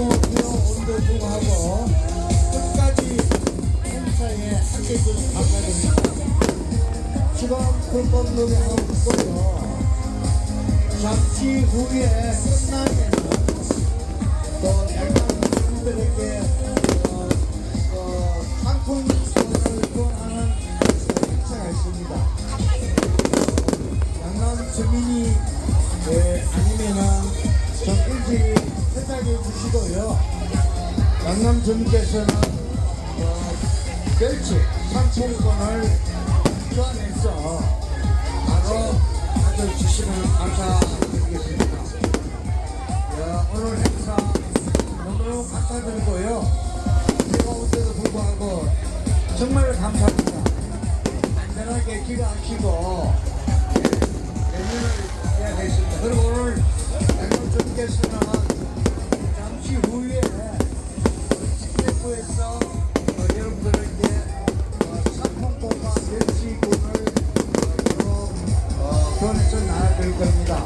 종목이요 운동도 하고 끝까지 행사에 함께도 담가줍니다. 지금 불법 노래하고 있고요. 잠시 후에 끝나면 또 약간 분들에게 어, 어, 상품을 또하는 행사가 있습니다. 양남 주민이 네, 주시고요. 양남 주민께서는 어, 멸치 상품권을 교환해서 바로 가져주시면 감사드리겠습니다. 야, 오늘 행사 너무너무 감사드리고요. 뜨거운데도 불구하고 정말 감사합니다. 안전하게 귀가하시고 내년을 해야 되겠습니다. 그리고 오늘 양념주님께서는 식대부에서 어, 여러분들에게 어, 상품권과 멸치권을 어, 또, 어, 교환해서 나눠드릴 겁니다.